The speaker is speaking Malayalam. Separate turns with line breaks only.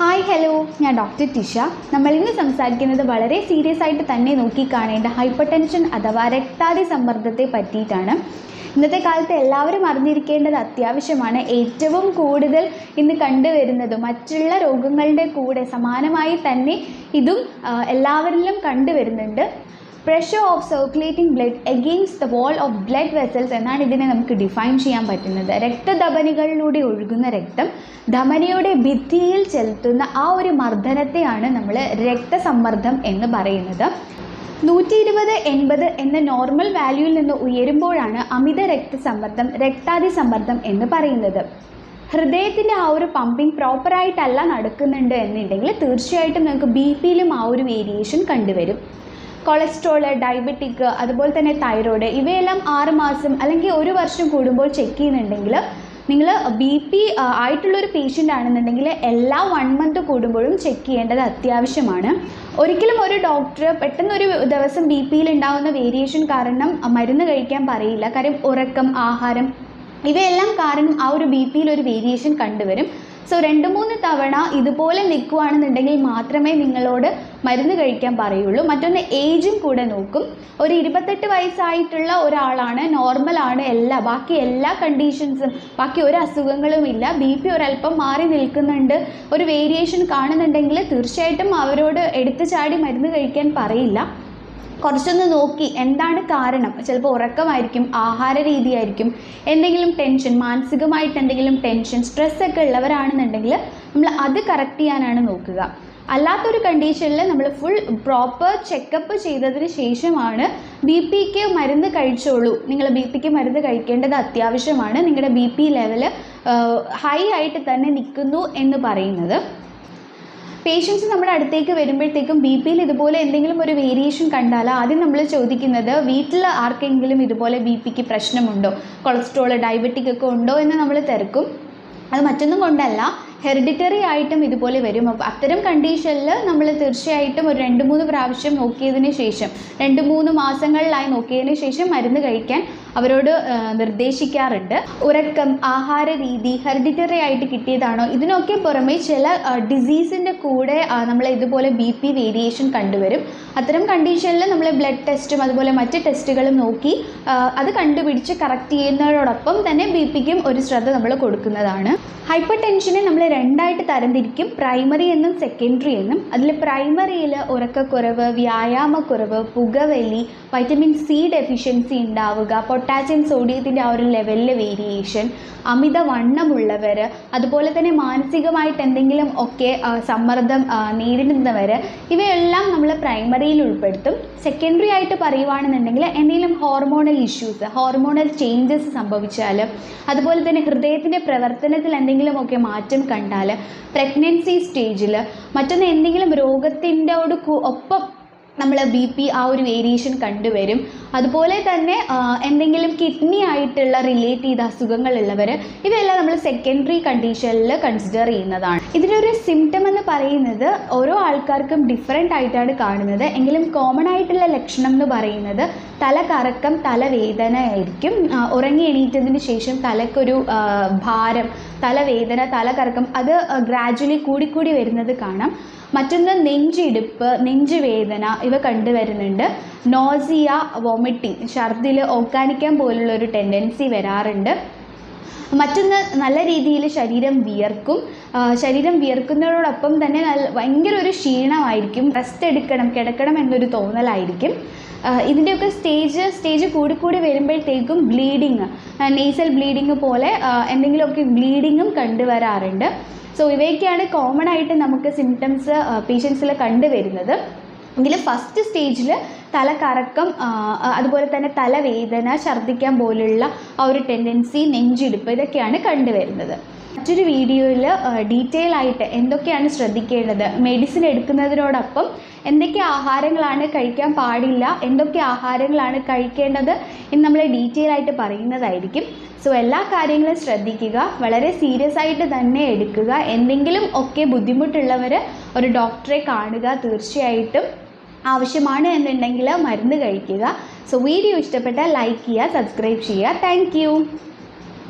ഹായ് ഹലോ ഞാൻ ഡോക്ടർ ടിഷ. നമ്മൾ ഇന്ന് സംസാരിക്കുന്നത് വളരെ സീരിയസ് ആയിട്ട് തന്നെ നോക്കിക്കാണേണ്ട ഹൈപ്പർ ടെൻഷൻ അഥവാ രക്താതി സമ്മർദ്ദത്തെ പറ്റിയിട്ടാണ്. ഇന്നത്തെ കാലത്ത് എല്ലാവരും അറിഞ്ഞിരിക്കേണ്ടത് അത്യാവശ്യമാണ് ഏറ്റവും കൂടുതൽ ഇന്ന് കണ്ടുവരുന്നത് മറ്റുള്ള രോഗങ്ങളുടെ കൂടെ സമാനമായി തന്നെ ഇതും എല്ലാവരിലും കണ്ടുവരുന്നുണ്ട്. Pressure of circulating blood against the wall of blood vessels എന്നാണ് ഇതിനെ നമുക്ക് ഡിഫൈൻ ചെയ്യാൻ പറ്റുന്നത്. രക്തധമനികളിലൂടെ ഒഴുകുന്ന രക്തം ധമനിയുടെ ഭിത്തിയിൽ ചെലുത്തുന്ന ആ ഒരു മർദ്ദനത്തെയാണ് നമ്മൾ രക്തസമ്മർദ്ദം എന്ന് പറയുന്നത്. നൂറ്റി ഇരുപത് എൺപത് എന്ന നോർമൽ വാല്യൂവിൽ നിന്ന് ഉയരുമ്പോഴാണ് അമിത രക്തസമ്മർദ്ദം രക്താതിസമ്മർദ്ദം എന്ന് പറയുന്നത്. ഹൃദയത്തിന്റെ ആ ഒരു പമ്പിങ് പ്രോപ്പറായിട്ടല്ല നടക്കുന്നുണ്ട് എന്നുണ്ടെങ്കിൽ തീർച്ചയായിട്ടും നമുക്ക് ബി പിയിലും ആ ഒരു വേരിയേഷൻ കണ്ടുവരും. കൊളസ്ട്രോൾ ഡയബറ്റിക് അതുപോലെ തന്നെ തൈറോയ്ഡ് ഇവയെല്ലാം ആറുമാസം അല്ലെങ്കിൽ ഒരു വർഷം കൂടുമ്പോൾ ചെക്ക് ചെയ്യുന്നുണ്ടെങ്കിൽ നിങ്ങൾ ബി പി ആയിട്ടുള്ളൊരു പേഷ്യന്റ് ആണെന്നുണ്ടെങ്കിൽ എല്ലാ വൺ മന്ത് കൂടുമ്പോഴും ചെക്ക് ചെയ്യേണ്ടത് അത്യാവശ്യമാണ്. ഒരിക്കലും ഒരു ഡോക്ടർ പെട്ടെന്നൊരു ദിവസം ബി പിയിൽ ഉണ്ടാകുന്ന വേരിയേഷൻ കാരണം മരുന്ന് കഴിക്കാൻ പറയില്ല. കാര്യം ഉറക്കം ആഹാരം ഇവയെല്ലാം കാരണം ആ ഒരു ബി പിയിൽ ഒരു വേരിയേഷൻ കണ്ടുവരും. സോ രണ്ട് മൂന്ന് തവണ ഇതുപോലെ നിൽക്കുകയാണെന്നുണ്ടെങ്കിൽ മാത്രമേ നിങ്ങളോട് മരുന്ന് കഴിക്കാൻ പറയുള്ളൂ. മറ്റൊന്ന് ഏജും കൂടെ നോക്കും. ഒരു ഇരുപത്തെട്ട് വയസ്സായിട്ടുള്ള ഒരാളാണ് നോർമലാണ് എല്ലാ ബാക്കി എല്ലാ കണ്ടീഷൻസും ബാക്കി ഒരു അസുഖങ്ങളും ഇല്ല. ബി പി ഒരല്പം മാറി നിൽക്കുന്നുണ്ട്. ഒരു വേരിയേഷൻ കാണുന്നുണ്ടെങ്കിൽ തീർച്ചയായിട്ടും അവരോട് എടുത്തു ചാടി മരുന്ന് കഴിക്കാൻ പറയില്ല. കുറച്ചൊന്ന് നോക്കി എന്താണ് കാരണം. ചിലപ്പോൾ ഉറക്കമായിരിക്കും ആഹാര രീതിയായിരിക്കും എന്തെങ്കിലും ടെൻഷൻ മാനസികമായിട്ട് എന്തെങ്കിലും ടെൻഷൻ സ്ട്രെസ് ഒക്കെ ഉള്ളവരാണെന്നുണ്ടെങ്കിൽ നമ്മൾ അത് കറക്റ്റ് ചെയ്യാനാണ് നോക്കുക. അല്ലാത്തൊരു കണ്ടീഷനിൽ നമ്മൾ ഫുൾ പ്രോപ്പർ ചെക്കപ്പ് ചെയ്തതിന് ശേഷമാണ് ബി പിക്ക് മരുന്ന് കഴിച്ചോളൂ. നിങ്ങൾ ബി പിക്ക് മരുന്ന് കഴിക്കേണ്ടത് അത്യാവശ്യമാണ്. നിങ്ങളുടെ ബി പി ലെവൽ ഹൈ ആയിട്ട് തന്നെ നിൽക്കുന്നു എന്ന് പറയുന്നത്. പേഷ്യൻസ് നമ്മുടെ അടുത്തേക്ക് വരുമ്പോഴത്തേക്കും ബി പിയിൽ ഇതുപോലെ എന്തെങ്കിലും ഒരു വേരിയേഷൻ കണ്ടാൽ ആദ്യം നമ്മൾ ചോദിക്കുന്നത് വീട്ടിൽ ആർക്കെങ്കിലും ഇതുപോലെ ബി പിക്ക് പ്രശ്നമുണ്ടോ? കൊളസ്ട്രോൾ ഡയബറ്റിക് ഒക്കെ ഉണ്ടോ എന്ന് നമ്മൾ തിരക്കും. അത് മറ്റൊന്നും കൊണ്ടല്ല ഹെറിഡിറ്ററി ആയിട്ടും ഇതുപോലെ വരും. അപ്പോൾ അത്തരം കണ്ടീഷനിൽ നമ്മൾ തീർച്ചയായിട്ടും ഒരു രണ്ട് മൂന്ന് പ്രാവശ്യം നോക്കിയതിന് ശേഷം രണ്ട് മൂന്ന് മാസങ്ങളിലായി നോക്കിയതിന് ശേഷം മരുന്ന് കഴിക്കാൻ അവരോട് നിർദ്ദേശിക്കാറുണ്ട്. ഉറക്കം ആഹാര രീതി ഹെറിഡിറ്ററി ആയിട്ട് കിട്ടിയതാണോ? ഇതിനൊക്കെ പുറമെ ചില ഡിസീസിന്റെ കൂടെ നമ്മൾ ഇതുപോലെ ബി പി വേരിയേഷൻ കണ്ടുവരും. അത്തരം കണ്ടീഷനിൽ നമ്മൾ ബ്ലഡ് ടെസ്റ്റും അതുപോലെ മറ്റ് ടെസ്റ്റുകളും നോക്കി അത് കണ്ടുപിടിച്ച് കറക്റ്റ് ചെയ്യുന്നതോടൊപ്പം തന്നെ ബി പിക്കും ഒരു ശ്രദ്ധ നമ്മൾ കൊടുക്കുന്നതാണ്. ഹൈപ്പർ ടെൻഷനെ നമ്മൾ രണ്ടായിട്ട് തരംതിരിക്കും. പ്രൈമറി എന്നും സെക്കൻഡറി എന്നും. അതിൽ പ്രൈമറിയിൽ ഉറക്കക്കുറവ് വ്യായാമക്കുറവ് പുകവലി വൈറ്റമിൻ സി ഡെഫിഷ്യൻസി ഉണ്ടാവുക പൊട്ടാസ്യം സോഡിയത്തിന്റെ ആ ഒരു ലെവലിലെ വേരിയേഷൻ അമിത വണ്ണമുള്ളവർ അതുപോലെ തന്നെ മാനസികമായിട്ട് എന്തെങ്കിലും ഒക്കെ സമ്മർദ്ദം നേരിടുന്നവർ ഇവയെല്ലാം നമ്മൾ പ്രൈമറിയിൽ ഉൾപ്പെടുത്തും. സെക്കൻഡറി ആയിട്ട് പറയുവാണെന്നുണ്ടെങ്കിൽ എന്തെങ്കിലും ഹോർമോണൽ ഇഷ്യൂസ് ഹോർമോണൽ ചേഞ്ചസ് സംഭവിച്ചാൽ അതുപോലെ തന്നെ ഹൃദയത്തിന്റെ പ്രവർത്തനത്തിൽ എന്തെങ്കിലുമൊക്കെ മാറ്റം കണ്ടാൽ പ്രഗ്നൻസി സ്റ്റേജിൽ മറ്റൊന്ന് എന്തെങ്കിലും രോഗത്തിന്റെ ഒപ്പം നമ്മൾ ബി പി ആ ഒരു വേരിയേഷൻ കണ്ടുവരും. അതുപോലെ തന്നെ എന്തെങ്കിലും കിഡ്നി ആയിട്ടുള്ള റിലേറ്റ് ചെയ്ത അസുഖങ്ങളുള്ളവർ ഇവയെല്ലാം നമ്മൾ സെക്കൻഡറി കണ്ടീഷനിൽ കൺസിഡർ ചെയ്യുന്നതാണ്. ഇതിനൊരു സിംറ്റം എന്ന് പറയുന്നത് ഓരോ ആൾക്കാർക്കും ഡിഫറെന്റ് ആയിട്ടാണ് കാണുന്നത്. എങ്കിലും കോമൺ ആയിട്ടുള്ള ലക്ഷണം എന്ന് പറയുന്നത് തലകറക്കം തലവേദന ആയിരിക്കും. ഉറങ്ങി എണീറ്റതിന് ശേഷം തലക്കൊരു ഭാരം തലവേദന തലകറക്കം അത് ഗ്രാജ്വലി കൂടിക്കൂടി വരുന്നത് കാണാം. മറ്റൊന്ന് നെഞ്ചിടിപ്പ് നെഞ്ചുവേദന ഇവ കണ്ടുവരുന്നുണ്ട്. നോസിയ വോമിറ്റിംഗ് ഛർദിൽ ഓക്കാനിക്കാൻ പോലുള്ള ഒരു ടെൻഡൻസി വരാറുണ്ട്. മറ്റൊന്ന് നല്ല രീതിയിൽ ശരീരം വിയർക്കും. ശരീരം വിയർക്കുന്നതോടൊപ്പം തന്നെ നല്ല ഭയങ്കര ഒരു ക്ഷീണമായിരിക്കും. റെസ്റ്റ് എടുക്കണം കിടക്കണം എന്നൊരു തോന്നലായിരിക്കും. ഇതിന്റെയൊക്കെ സ്റ്റേജ് സ്റ്റേജ് കൂടിക്കൂടി വരുമ്പോഴത്തേക്കും ബ്ലീഡിങ് നേസൽ ബ്ലീഡിങ് പോലെ എന്തെങ്കിലുമൊക്കെ ബ്ലീഡിങ്ങും കണ്ടുവരാറുണ്ട്. സോ ഇവയൊക്കെയാണ് കോമൺ ആയിട്ട് നമുക്ക് സിംറ്റംസ് പേഷ്യൻസിൽ കണ്ടുവരുന്നത്. എങ്കിലും ഫസ്റ്റ് സ്റ്റേജിൽ തലകറക്കം അതുപോലെ തന്നെ തലവേദന ഛർദ്ദിക്കാൻ പോലുള്ള ആ ഒരു ടെൻഡൻസി നെഞ്ചിടിപ്പ് ഇതൊക്കെയാണ് കണ്ടുവരുന്നത്. മറ്റൊരു വീഡിയോയിൽ ഡീറ്റെയിൽ ആയിട്ട് എന്തൊക്കെയാണ് ശ്രദ്ധിക്കേണ്ടത് മെഡിസിൻ എടുക്കുന്നതിനോടൊപ്പം എന്തൊക്കെ ആഹാരങ്ങളാണ് കഴിക്കാൻ പാടില്ല എന്തൊക്കെ ആഹാരങ്ങളാണ് കഴിക്കേണ്ടത് എന്ന് നമ്മൾ ഡീറ്റെയിൽ ആയിട്ട് പറയുന്നതായിരിക്കും. സോ എല്ലാ കാര്യങ്ങളും ശ്രദ്ധിക്കുക വളരെ സീരിയസ് ആയിട്ട് തന്നെ എടുക്കുക. എന്തെങ്കിലും ഒക്കെ ബുദ്ധിമുട്ടുള്ളവർ ഒരു ഡോക്ടറെ കാണുക തീർച്ചയായിട്ടും ആവശ്യമാണ് എന്നുണ്ടെങ്കിൽ മരുന്ന് കഴിക്കുക. സോ വീഡിയോ ഇഷ്ടപ്പെട്ടാൽ ലൈക്ക് ചെയ്യുക സബ്സ്ക്രൈബ് ചെയ്യുക. താങ്ക്